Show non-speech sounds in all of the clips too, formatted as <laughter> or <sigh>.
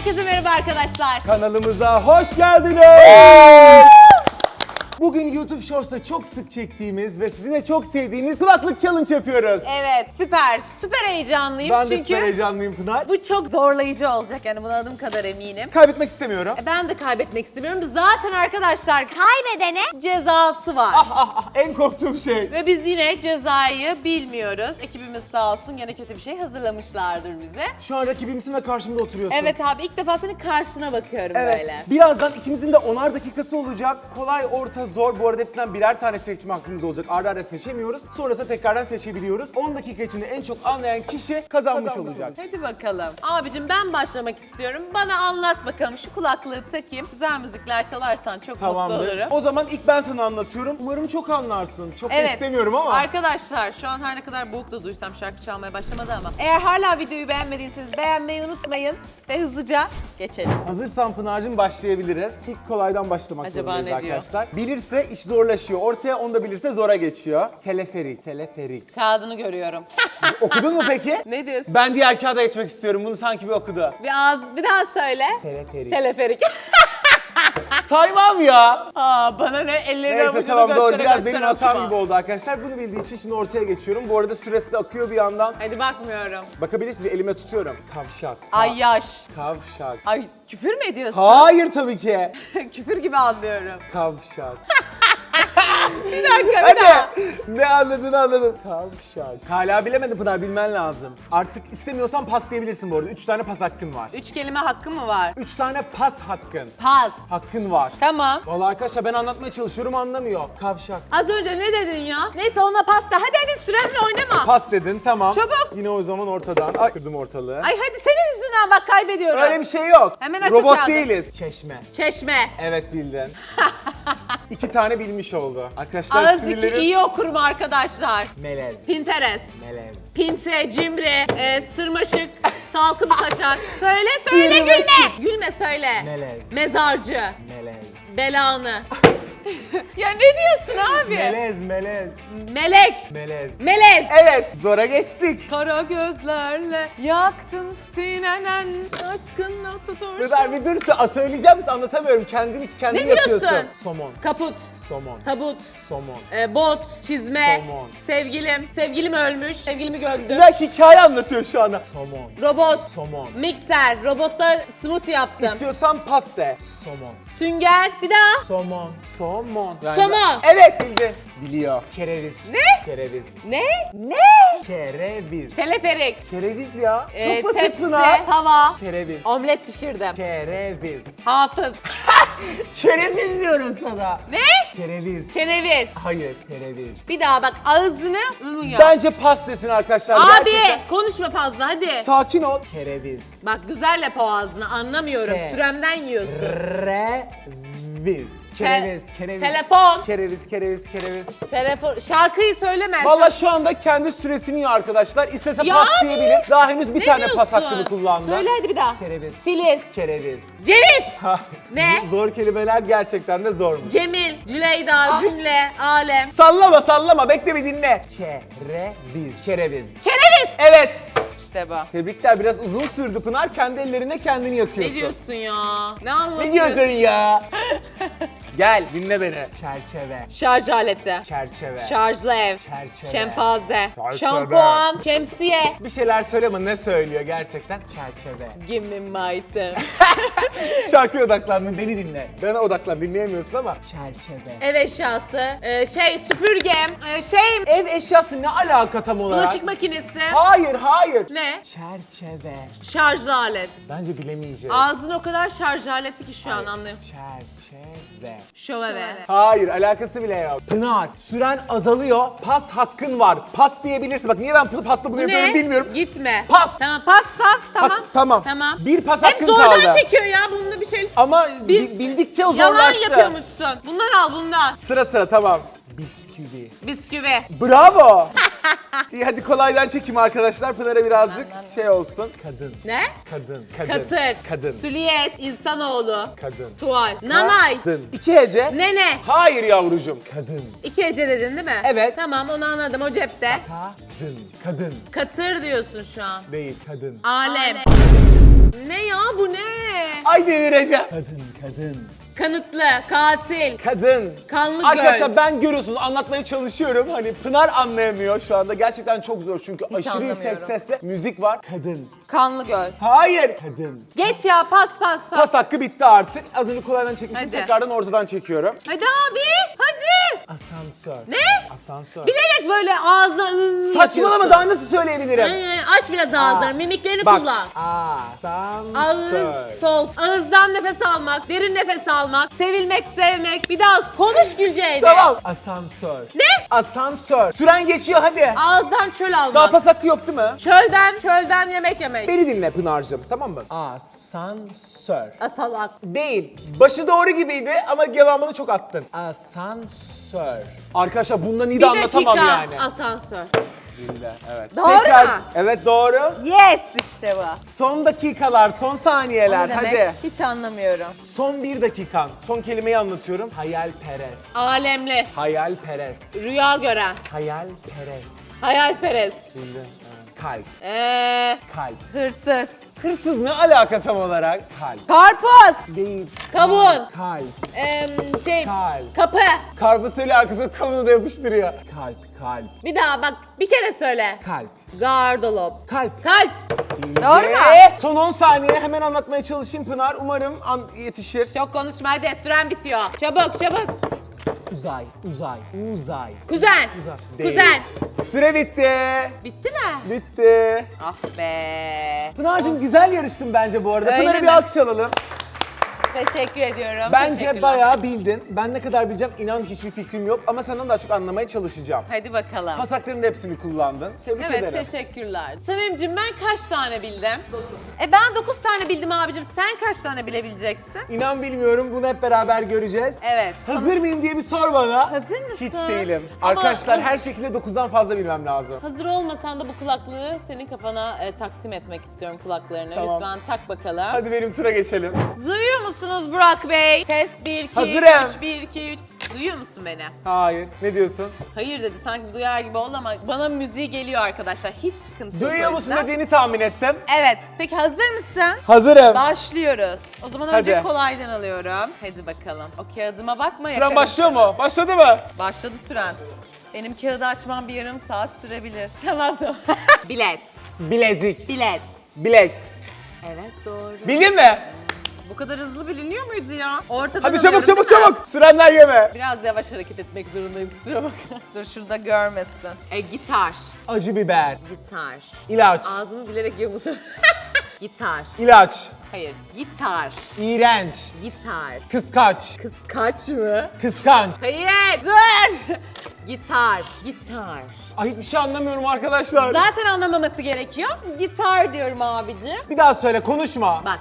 Herkese merhaba arkadaşlar. Kanalımıza hoş geldiniz. Bugün YouTube Shorts'ta çok sık çektiğimiz ve sizin de çok sevdiğiniz kulaklık challenge yapıyoruz. Evet süper, süper heyecanlıyım ben de çünkü süper heyecanlıyım Pınar. bu çok zorlayıcı olacak yani buna adım kadar eminim. Kaybetmek istemiyorum. E, Ben de kaybetmek istemiyorum. Zaten arkadaşlar Kaybedene cezası var. Ah ah ah en korktuğum şey. Ve biz yine cezayı bilmiyoruz. Ekibimiz sağ olsun gene kötü bir şey hazırlamışlardır bize. Şu an rakibimsin ve karşımda oturuyorsun. Evet abi ilk defa senin karşına bakıyorum Evet. böyle. Birazdan ikimizin de onar dakikası olacak. Kolay, orta, zor. Bu arada hepsinden birer tane seçme hakkımız olacak. Arda arda seçemiyoruz. Sonrasında tekrardan seçebiliyoruz. 10 dakika içinde en çok anlayan kişi kazanmış, olacak. Hadi bakalım. Abicim ben başlamak istiyorum. Bana anlat bakalım şu kulaklığı takayım. Güzel müzikler çalarsan çok mutlu Tamamdır. olurum. O zaman ilk ben sana anlatıyorum. Umarım çok anlarsın. Çok da Evet. istemiyorum ama. Arkadaşlar şu an her ne kadar boğuk da duysam şarkı çalmaya başlamadı ama. Eğer hala videoyu beğenmediyseniz beğenmeyi unutmayın ve hızlıca geçelim. Hazırsan Pınar'cığım başlayabiliriz. İlk kolaydan başlamak Acaba zorundayız ne diyor? arkadaşlar. Bilirse iş zorlaşıyor. Ortaya onu da bilirse zora geçiyor. Teleferik, teleferik. Kağıdını görüyorum. <laughs> Okudun mu peki? ne diyorsun? Ben diğer kağıda geçmek istiyorum. Bunu sanki bir okudu. Bir az bir daha söyle. Teleferik. Teleferik. <laughs> Saymam ya. Aa bana ne ellerini Neyse avucunu tamam doğru. Biraz benim hatam okuma. gibi oldu arkadaşlar. Bunu bildiği için şimdi ortaya geçiyorum. Bu arada süresi de akıyor bir yandan. Hadi bakmıyorum. Bakabilirsiniz elime tutuyorum. Kavşak. Ay yaş. Kavşak. Ay küfür mü ediyorsun? Hayır tabii ki. <laughs> küfür gibi anlıyorum. Kavşak. <laughs> Bir dakika bir daha. Hadi. Ne anladığını anladım. Kavşak. Hala bilemedi Pınar bilmen lazım. Artık istemiyorsan pas diyebilirsin bu arada. Üç tane pas hakkın var. Üç kelime hakkı mı var? Üç tane pas hakkın. Pas. Hakkın var. Tamam. Vallahi arkadaşlar ben anlatmaya çalışıyorum anlamıyor. Kavşak. Az önce ne dedin ya? Neyse ona pasta. Hadi hadi süremle oynama. Pas dedin tamam. Çabuk. Yine o zaman ortadan. Ay kırdım ortalığı. Ay hadi senin yüzünden bak kaybediyorum. Öyle bir şey yok. Hemen aç Robot kağıdı. değiliz. Çeşme. Çeşme. Evet bildin. <laughs> İki tane bilmiş oldu. Arkadaşlar Ağızdaki sinirlerim... iyi okurum arkadaşlar. Melez. Pinterest. Melez. Pinte, cimri, e, sırmaşık, salkım saçak. <laughs> Söyle söyle gülme. Gülme söyle. Melez. Mezarcı. Melez. Belanı. <laughs> ya ne diyorsun abi? Melez, melez. Melek. Melez. Melez. Evet, zora geçtik. Kara gözlerle yaktın sinenen aşkınla tutur. Pınar bir dur sö- söyleyeceğim misin anlatamıyorum. Kendin hiç kendin Ne yapıyorsun. diyorsun? Somon. Kaput, Somon. tabut, Somon. e, bot, çizme, Somon. sevgilim, sevgilim ölmüş, sevgilimi gömdüm. Pınar hikaye anlatıyor şu anda. Somon. Robot, Somon. mikser, robotta smoothie yaptım. İstiyorsan pas de. Somon. Sünger, bir daha. Somon. Somon. Somon. Evet bildi. Biliyor. Kereviz. Ne? Kereviz. Ne? Ne? Kereviz. Teleferik, Kereviz ya. Çok e, basit tepsi, Pınar. tava, Kereviz. omlet pişirdim. Kereviz. Hafız. <laughs> Kereviz diyorum sana. ne? Kereviz. Kereviz. Hayır, kereviz. Bir daha bak ağzını unu yap. Bence pas desin arkadaşlar. Abi Gerçekten. konuşma fazla hadi. Sakin ol. Kereviz. Bak güzel yap o ağzını anlamıyorum. Ke- Süremden yiyorsun. Reviz. Kereviz, kereviz. Telefon. Kereviz, kereviz, kereviz. Telefon. Şarkıyı söyleme. Valla şu anda kendi süresini yiyor arkadaşlar. İstese Ya pas abi! diyebilir. Daha henüz bir Ne tane pas diyorsun? hakkını kullandı. Söyle hadi bir daha. Kereviz. Filiz. Kereviz. Ceviz. <laughs> Ha, Ne? Zor kelimeler gerçekten de zormuş. Cemil. Cüleyda. Cümle. Alem. Sallama sallama bekle bir dinle. Kereviz. Kereviz. Kereviz. Evet. İşte bu. Tebrikler biraz uzun sürdü Pınar. Kendi ellerine kendini yakıyorsun. Ne diyorsun ya? Ne anlatıyorsun? Ne diyorsun ya? <laughs> Gel dinle beni. Çerçeve. Şarj aleti. Çerçeve. Şarjlı ev. Çerçeve. Şempaze. Çerçeve. Şampuan. Şemsiye. Bir şeyler söyle ama ne söylüyor gerçekten? Çerçeve. Give me my item. <laughs> Şarkıya odaklandın beni dinle. Bana odaklan dinleyemiyorsun ama. Çerçeve. Ev eşyası. e, şey süpürgem. e, şey Ev eşyası ne alaka tam olarak? bulaşık makinesi. Hayır hayır. Ne? Çerçeve. Şarjlı alet. Bence bilemeyeceğiz. Ağzın o kadar şarj aleti ki şu an anlıyorum. Çerçeve. Şoveve. Hayır alakası bile yok. Pınar süren azalıyor. Pas hakkın var. Pas diyebilirsin. Bak niye ben pasta bunu yapıyorum bilmiyorum. Gitme. Pas. Tamam pas pas tamam. Hak- tamam. Tamam. Bir pas Hep hakkın zordan kaldı. çekiyor ya bunda bir şey. Ama Bir- bi- bildikçe o Yalan zorlaştı. yapıyormuşsun. Bundan al bundan. Sıra sıra tamam. Bisküvi. Bisküvi. Bravo. <laughs> İyi hadi kolaydan çekeyim arkadaşlar. Pınar'a birazcık şey olsun. Kadın. Ne? Kadın. Kadın. Katır. Kadın. Süliyet. insanoğlu. Kadın. Tuval. Nanay. Kadın. İki hece. Nene. Hayır yavrucuğum. Kadın. İki hece dedin değil mi? Evet. Tamam onu anladım o cepte. Kadın. Kadın. Katır diyorsun şu an. Değil kadın. Alem. Ne ya bu ne? Ay delireceğim. Kadın, kadın. Kanıtlı, katil. Kadın. Kanlı Arkadaşlar göl. ben görüyorsunuz anlatmaya çalışıyorum. Hani Pınar anlayamıyor şu anda. Gerçekten çok zor çünkü Hiç aşırı yüksek anlamıyorum. sesle müzik var. Kadın. Kanlı göl. Hayır. Kadın. Geç ya pas pas pas. Pas hakkı bitti artık. Az önce kolaydan çekmiştim. Hadi. Tekrardan ortadan çekiyorum. Hadi abi hadi. Asansör. Ne? Asansör. Bilerek böyle ağzına ım Saçmalama yapıyorsun. daha nasıl söyleyebilirim? Ee, aç biraz ağızları, mimiklerini Bak. kullan. Asansör. Ağız, sol. Ağızdan nefes almak, derin nefes almak, sevilmek, sevmek. Bir daha konuş Gülce'yle. Tamam. Asansör. Ne? Asansör. Süren geçiyor hadi. Ağızdan çöl almak. Daha pas hakkı yok değil mi? Çölden, çölden yemek yemek. Beni dinle Pınar'cığım tamam mı? Asansör. Asalak. Değil. Başı doğru gibiydi ama devamını çok attın. Asansör. Arkadaşlar bundan iyi de Bir anlatamam dakika. yani. Asansör. Billah, evet. Doğru mu? Evet doğru. Yes işte bu. Son dakikalar, son saniyeler Ne demek? hadi. Hiç anlamıyorum. Son bir dakikan. Son kelimeyi anlatıyorum. Hayalperest. Alemli, Hayalperest. rüya gören, Hayalperest. hayalperest, Bildin. Kalp. ee, Kalp. hırsız, Hırsız ne alaka tam olarak? Kalp. karpuz, Değil. Kavun. Kalp. em, şey, Kalp. kapı. Karpuz söyle arkasına kavunu da yapıştırıyor. Kalp, kalp, Bir daha bak, bir kere söyle. kalp. Gardolop. Kalp. Kalp. Doğru mu? Son 10 saniye hemen anlatmaya çalışayım Pınar. Umarım an yetişir. Çok konuşma hadi, süren bitiyor. Çabuk, çabuk. Uzay, uzay, uzay. Kuzen. Uzay. Değil. Kuzen. Süre bitti. Bitti mi? Bitti. Ah be. Pınar'cığım güzel yarıştın bence bu arada. Öyle Pınar'a bir mi? alkış alalım. Teşekkür ediyorum. Bence Teşekkürler. bayağı bildin. Ben ne kadar bileceğim inan hiçbir fikrim yok ama senden daha çok anlamaya çalışacağım. Hadi bakalım. Pasakların hepsini kullandın. Tebrik Evet ederim. teşekkürler. Sanemcim ben kaç tane bildim? 9. E ben 9 tane bildim abicim. Sen kaç tane bilebileceksin? İnan bilmiyorum bunu hep beraber göreceğiz. Evet. Hazır mıyım diye bir sor bana. Hazır mısın? Hiç değilim. Ama Arkadaşlar haz- her şekilde 9'dan fazla bilmem lazım. Hazır olmasan da bu kulaklığı senin kafana e, takdim etmek istiyorum kulaklarını. Tamam. Lütfen tak bakalım. Hadi benim tura geçelim. Duyuyor musunuz Burak Bey? Test 1 2 Hazırım. 3 1 2 3. Duyuyor musun beni? Hayır. Ne diyorsun? Hayır dedi sanki duyar gibi oldu ama bana müziği geliyor arkadaşlar. Hiç sıkıntı yok. Duyuyor o musun yüzden. dediğini tahmin ettim. Evet. Peki hazır mısın? Hazırım. Başlıyoruz. O zaman önce Hadi. kolaydan alıyorum. Hadi bakalım. O kağıdıma bakma. Süren yakarım başlıyor mu? Başladı mı? Başladı süren. Benim kağıdı açmam bir yarım saat sürebilir. <laughs> Tamam tamam. Bilet. Bilezik. Bilet. Bilek. Evet doğru. Bildin mi? Bu kadar hızlı biliniyor muydu ya? Ortadan Hadi çabuk alıyorum, çabuk değil mi? çabuk. Sürenden yeme. Biraz yavaş hareket etmek zorundayım kusura bakma. <laughs> Dur şurada görmesin. E, gitar. Acı biber. Gitar. İlaç. Ağzımı bilerek yamuldu. <laughs> gitar. İlaç. Hayır. Gitar. İğrenç. Gitar. Kıskaç. Kıskaç mı? Kıskanç. Hayır. Dur. <laughs> gitar. Gitar. Ay hiçbir şey anlamıyorum arkadaşlar. Zaten anlamaması gerekiyor. Gitar diyorum abici. Bir daha söyle konuşma. Bak.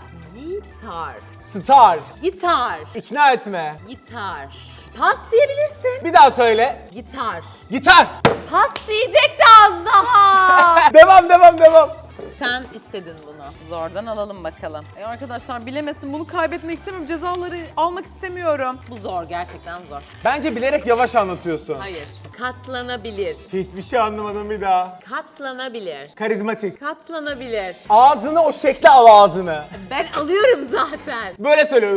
Gitar. Star. Gitar. İkna etme. Gitar. Pas diyebilirsin. Bir daha söyle. Gitar. Gitar. Pas diyecek de az daha. <laughs> devam devam devam. Sen istedin bunu. Zordan alalım bakalım. E arkadaşlar bilemesin bunu kaybetmek istemiyorum. Cezaları almak istemiyorum. Bu zor gerçekten zor. Bence bilerek yavaş anlatıyorsun. Hayır. Katlanabilir. Hiçbir şey anlamadım bir daha. Katlanabilir. Karizmatik. Katlanabilir. Ağzını o şekle al ağzını. Ben alıyorum zaten. Böyle söyle.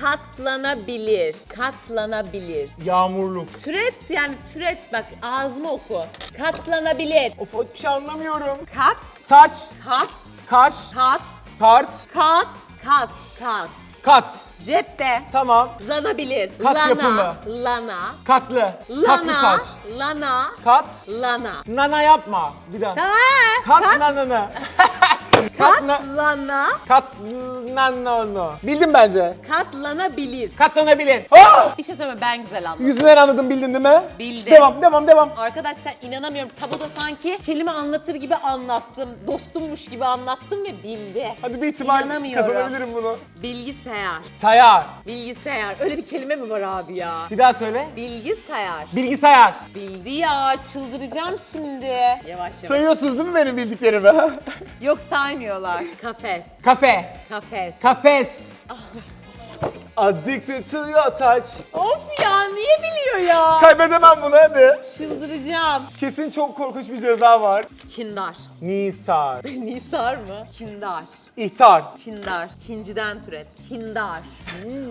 Katlanabilir. Katlanabilir. Yağmurluk. Türet yani türet bak ağzımı oku. Katlanabilir. Of hiçbir şey anlamıyorum. Kat. Saç, Kat. kaş, Kat. kart, Kat. Kat. Kat. kat. Cepte. Tamam. Lanabilir. Kat lana. yapımı. Lana. Katlı. Katlı Lana. saç. Lana. Kat. Lana. Nana yapma. Bir daha. Ha, Kat nananı. <laughs> Kat na... Katlana. Kat nananı. Bildim bence. Katlanabilir. Katlanabilir. Ah! Bir şey söyleme ben güzel anladım. Yüzünden anladın bildin değil mi? Bildim. Devam devam devam. Arkadaşlar inanamıyorum. Tabuda sanki kelime anlatır gibi anlattım. Dostummuş gibi anlattım ve bildi. Hadi bir ihtimal İnanamıyorum. kazanabilirim bunu. Bilgisayar. Sayar. Bilgisayar. Öyle bir kelime mi var abi ya? Bir daha söyle. Bilgisayar. Bilgisayar. Bildi ya. Çıldıracağım şimdi. Yavaş yavaş. Sayıyorsunuz değil mi benim bildiklerimi? <laughs> Yok saymıyorlar. Kafes. Kafe. Kafes. Kafes. Addicted to your touch. Of ya niye biliyor ya? Kaybedemem bunu hadi. Çıldıracağım. Kesin çok korkunç bir ceza var. Kindar. Nisar. <laughs> Nisar mı? Kindar. İhtar. Kindar. Kinciden türet. Kindar.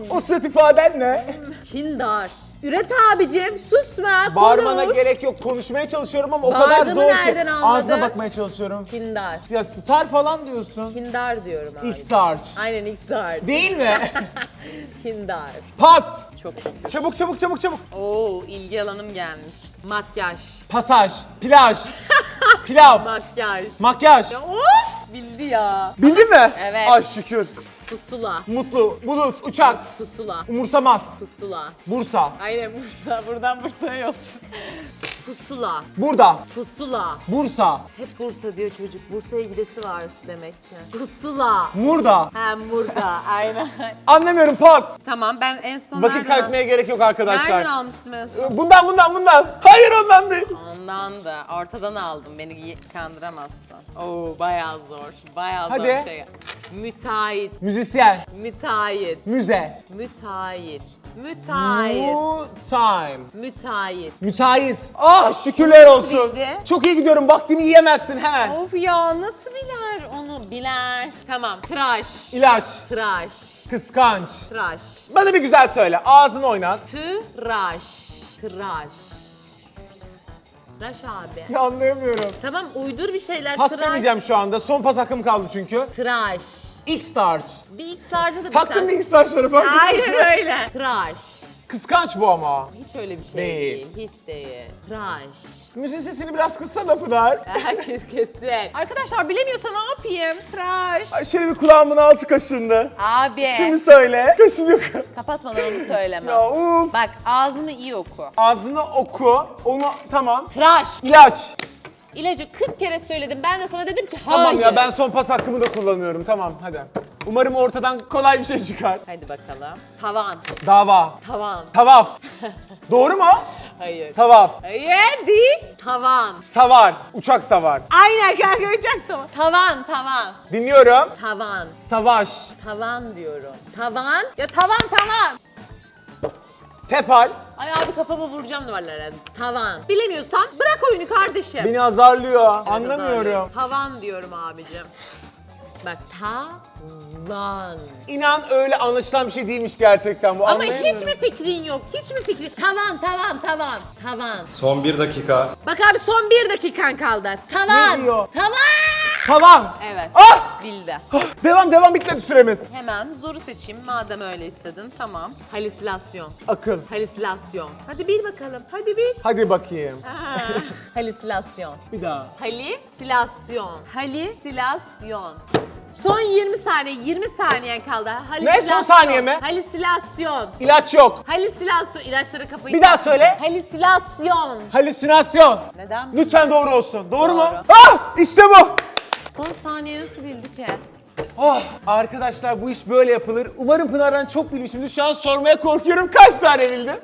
O surat ifaden ne? Kindar. Üret abicim susma Bağırmana konuş. gerek yok. Konuşmaya çalışıyorum ama o Bağırdığımı kadar zor nereden ki. anladın? Ağzına bakmaya çalışıyorum. Kindar. Ya star falan diyorsun. Kindar diyorum abi. İhtar. Aynen Xar. Değil mi? <laughs> Kindar. Pas. Çok şükür. Çabuk çabuk çabuk çabuk. Oo ilgi alanım gelmiş. Makyaj. Pasaj. Plaj. <laughs> Pilav. Makyaj. Makyaj. Ya of! Bildi ya. Bildin mi? Evet. Ay şükür. Pusula. Mutlu, bulut, uçak, Pusula. umursamaz, Pusula. Bursa, Aynen Bursa. Buradan Bursa'ya yolcu. Pusula. burada, Pusula. Bursa, Hep Bursa diyor çocuk. Bursa'ya gidesi var demek ki. Pusula. Murda. Hem burada. Aynen. Anlamıyorum pas. tamam ben en son Vakit nereden, kaybetmeye gerek yok arkadaşlar. nereden almıştım en son? Bundan bundan bundan. Hayır ondan değil. Ondan da ortadan aldım. Beni kandıramazsın. Oo bayağı zor. Bayağı zor Hadi. bir şey. Müteahhit. Müzisyen, Müteahhit. müze, Müteahhit. Müteahhit. mu time, Müteahhit. müteahhit. Ah şükürler olsun. bildi? Çok iyi gidiyorum. Vaktini yiyemezsin hemen. Of ya nasıl biler onu biler. Tamam tıraş. İlaç, Tıraş. kıskanç. Tıraş. Bana bir güzel söyle. Ağzını oynat. Tıraş. Tıraş. Tıraş abi. Ya anlayamıyorum. Tamam uydur bir şeyler. Pas tıraş. demeyeceğim şu anda. Son pas hakkım kaldı çünkü. Tıraş. X-Starch. Bir X'larca da bir Taktın sen- mı X-Starch'ları fark Hayır mi? <laughs> öyle. Tıraş. Kıskanç bu ama. Hiç öyle bir şey Değil. değil. Hiç değil. Tıraş. Müziğin sesini biraz kıssana Pınar. <laughs> Herkes kesin. Arkadaşlar bilemiyorsa ne yapayım? Tıraş. Ay şöyle bir kulağımın altı kaşındı. Abi. Şimdi söyle. Kaşınıyor. <laughs> Kapatmadan onu söyleme. ya uf. Bak ağzını iyi oku. Ağzını oku. Onu tamam. Tıraş. İlaç. İlacı 40 kere söyledim. Ben de sana dedim ki hayır. Tamam ya ben son pas hakkımı da kullanıyorum. Tamam hadi. Umarım ortadan kolay bir şey çıkar. Hadi bakalım. Tavan. Dava. Tavan. Tavaf. <laughs> Doğru mu? Hayır. Tavaf. Hayır değil. Tavan. Savar. Uçak savar. Aynen kanka uçaksın. Tavan tavan. Dinliyorum. Tavan. Savaş. Tavan diyorum. Tavan. Ya tavan tavan. Tefal. Ay abi kafamı vuracağım duvarlara. Tavan. Bilemiyorsan bırak oyunu kardeşim. Beni azarlıyor. Anlamıyorum. Tavan diyorum abicim. Bak tavan. İnan öyle anlaşılan bir şey değilmiş gerçekten bu. Ama Anlayamıyorum. hiç mi fikrin yok? Hiç mi fikrin? Tavan, tavan, tavan, tavan. Son bir dakika. Bak abi son bir dakikan kaldı. Tavan. Ne diyor? Tavan. Tavan. Evet. Ah! Bildi. <gasps> Devam devam bitmedi süremiz. Hemen zoru seçeyim madem öyle istedin. Tamam. Halüsinasyon. Akıl. Halüsinasyon. Hadi bil bakalım. Hadi bil. Hadi bakayım. Halüsinasyon. Bir daha. Halüsinasyon. Halüsinasyon. Son 20 saniye, 20 saniyen kaldı. Ne? Son saniye mi? Halüsinasyon. İlaç yok. Halüsinasyon. İlaçları kapayın. Bir daha söyle. Halüsinasyon. Halüsinasyon. Neden? Lütfen doğru olsun. Doğru, mu? Doğru. Ah! İşte bu. Son saniye nasıl bildi ki? Oh, arkadaşlar bu iş böyle yapılır. Umarım Pınar'dan çok bilmişimdir. Şu an sormaya korkuyorum. Kaç tane bildim?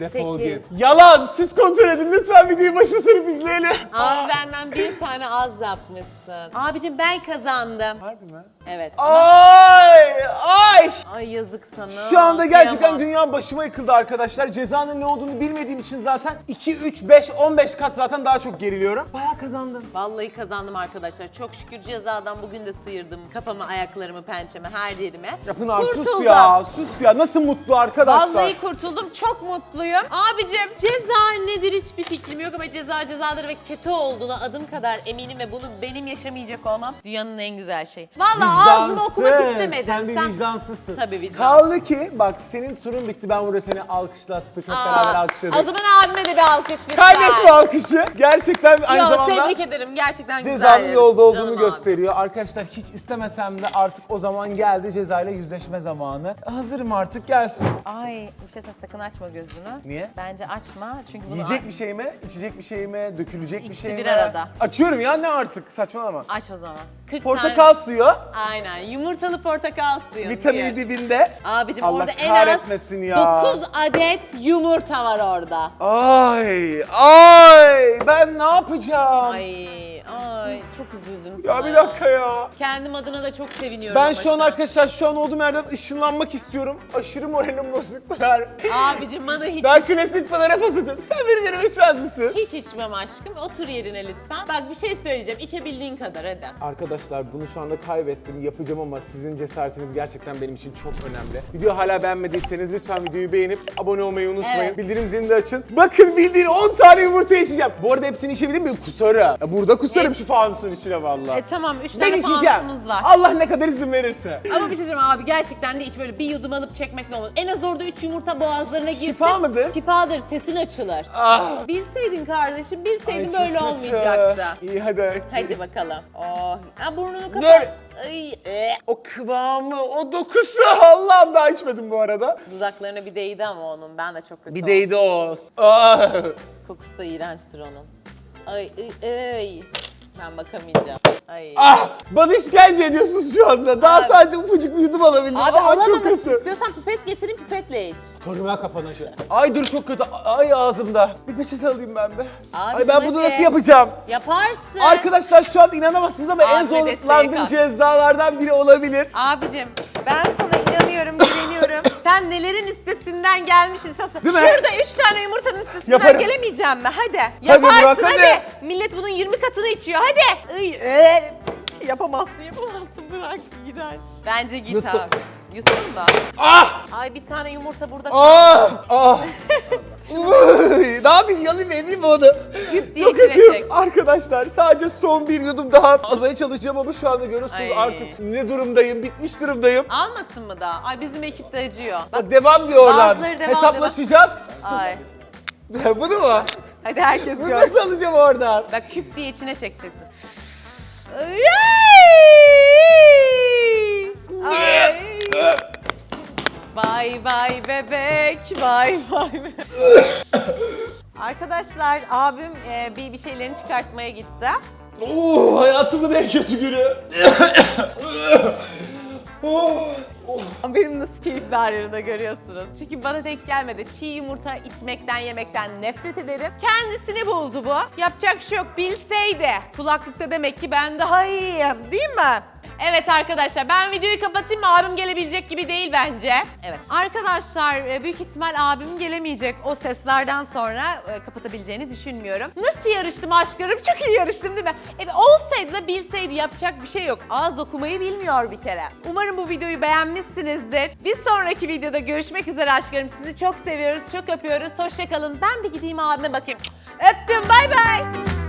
Defol Sekiz. git. Yalan. Siz kontrol edin. Lütfen videoyu başa sarıp izleyelim. Abi benden bir tane az yapmışsın. Abicim ben kazandım. Harbi mi? Evet. Ay! Ay! Ay yazık sana. Şu anda gerçekten Kıyamam. dünya başıma yıkıldı arkadaşlar. Cezanın ne olduğunu bilmediğim için zaten 2, 3, 5, 15 kat zaten daha çok geriliyorum. Bayağı kazandım. Vallahi kazandım arkadaşlar. Çok şükür cezadan bugün de sıyırdım. Kafamı, ayaklarımı, pençemi, her yerime. Ya Pınar sus Kurtuldum. ya, sus ya. Nasıl mutlu arkadaşlar. Vallahi kurtuldum. Çok mutluyum. Abicim ceza nedir hiçbir fikrim yok ama ceza cezadır ve kötü olduğuna adım kadar eminim ve bunu benim yaşamayacak olmam dünyanın en güzel şeyi. Vallahi ağzımı okumak istemedim. Sen bir vicdansızsın. Tabii vicdansız. Kaldı ki bak senin turun bitti. Ben burada seni alkışlattık. Hep beraber alkışladık. O zaman abime de bir alkış lütfen. Kaybetme alkışı. Gerçekten aynı Yo, zamanda tebrik ederim. Gerçekten güzel. cezanın yolda olduğunu Canım gösteriyor. Arkadaşlar hiç istemesem de artık o zaman geldi cezayla yüzleşme zamanı. Hazırım artık gelsin. Ay bir şey söyleyeyim sakın açma gözünü. Niye? Bence açma çünkü bunu Yiyecek bir şey mi? içecek bir şey mi? Dökülecek bir İkisi şey mi? bir arada. Açıyorum ya ne artık saçmalama. aç o zaman. 40 Portakal tane- suyu, Aynen. Yumurtalı portakal suyu. vitamini diyor. dibinde. Abicim Allah orada en kahretmesin az ya. 9 adet yumurta var orada. Ay, ay ben ne yapacağım? Ay, ay. Çok üzüldüm Ya sana bir dakika ya. Kendim adına da çok seviniyorum. Ben şu an arkadaşlar şu an olduğum yerden ışınlanmak istiyorum. Aşırı moralim bozuk <laughs> Pınar. Abicim bana hiç Ben klasik Pınar'a pas. Sen benim yerime içmezsin. hiç içmem aşkım. Otur yerine lütfen. Bak bir şey söyleyeceğim. İçebildiğin kadar hadi. Arkadaşlar bunu şu anda kaybettim. Yapacağım ama sizin cesaretiniz gerçekten benim için çok önemli. Video hala beğenmediyseniz lütfen videoyu beğenip abone olmayı unutmayın. Evet. Bildirim zilini de açın. Bakın bildiğin 10 tane yumurta içeceğim. Bu arada hepsini içebilir miyim? Kusarım. Ya burada kusarım şu fanusun içine vallahi. E tamam 3 ben tane fanusumuz var. Allah ne kadar izin verirse. Ama bir şey söyleyeyim abi gerçekten de iç böyle bir yudum alıp çekmek ne olur. En az orada 3 yumurta boğazlarına girsin. Şifa mıdır? Şifadır sesin açılır. Ah. Bilseydin kardeşim Ay, bilseydin çok böyle kötü. olmayacaktı. İyi hadi. Hadi bakalım. Oh. Ha burnunu kapat. Dur. Ay, e. O kıvamı, o dokusu Allah'ım daha içmedim bu arada. Dudaklarına bir değdi ama onun. Ben de çok kötü Bir değdi o. Ah. Kokusu da iğrençtir onun. Ay ay ay. Ben bakamayacağım. Ay. Ah! Bana işkence ediyorsunuz şu anda. Daha Abi. sadece ufacık bir yudum alabildim Abi ama çok alamamışsın. kötü. İstiyorsan pipet getirin pipetle iç. Toruma kafana şu. Ay dur çok kötü. Ay ağzımda. Bir peçete alayım ben de. Abi Ay ben bunu hadi. nasıl yapacağım? Yaparsın. Arkadaşlar şu an inanamazsınız ama en desteğe zorlandığım kalk. cezalardan biri olabilir. Abicim ben sana inanıyorum. Sen nelerin üstesinden gelmişsin. Değil mi? Şurada üç tane yumurtanın üstesinden Yaparım. gelemeyeceğim mi? Hadi. Yaparsın Burak, hadi. hadi. Millet bunun 20 katını içiyor. Hadi. Iy, e. Yapamazsın, yapamazsın. Bırak. İğrenç. Bence git Yuttum. abi. Yuttun mu? Ah! Ay bir tane yumurta burada Ah! Ah! Uy, ne yapayım yalayım edeyim mi onu? Diye Çok içine kötüyüm. çek. Arkadaşlar sadece son bir yudum daha almaya çalışacağım ama şu anda görüyorsunuz Ay. artık ne durumdayım, bitmiş durumdayım. Almasın mı daha? Ay bizim ekip de acıyor. Bak, Bak devam diyor oradan. Bazıları devam, Hesaplaşacağız. ay. <laughs> Bunu mu? Hadi herkes Bunu görsün. nasıl alacağım oradan? Bak küp diye içine çekeceksin. Ay! Ay! Bay bay bebek, bay bay bebek. Arkadaşlar abim e, bir bir şeylerini çıkartmaya gitti. Oo, hayatımın en kötü günü. oh. <laughs> Benim nasıl keyifli ayrılığını görüyorsunuz. Çünkü bana denk gelmedi. Çiğ yumurta içmekten yemekten nefret ederim. Kendisini buldu bu. Yapacak bir şey yok. Bilseydi. Kulaklıkta demek ki ben daha iyiyim. Değil mi? Evet arkadaşlar ben videoyu kapatayım mı? Abim gelebilecek gibi değil bence. Evet. Arkadaşlar e, büyük ihtimal abim gelemeyecek o seslerden sonra e, kapatabileceğini düşünmüyorum. Nasıl yarıştım aşklarım? <laughs> Çok iyi yarıştım değil mi? Evet olsaydı da bilseydi yapacak bir şey yok. Ağız okumayı bilmiyor bir kere. Umarım bu videoyu beğenmişsinizdir. Bir sonraki videoda görüşmek üzere aşklarım. Sizi çok seviyoruz, çok öpüyoruz. Hoşçakalın. Ben bir gideyim abime bakayım. Öptüm. Bay bay.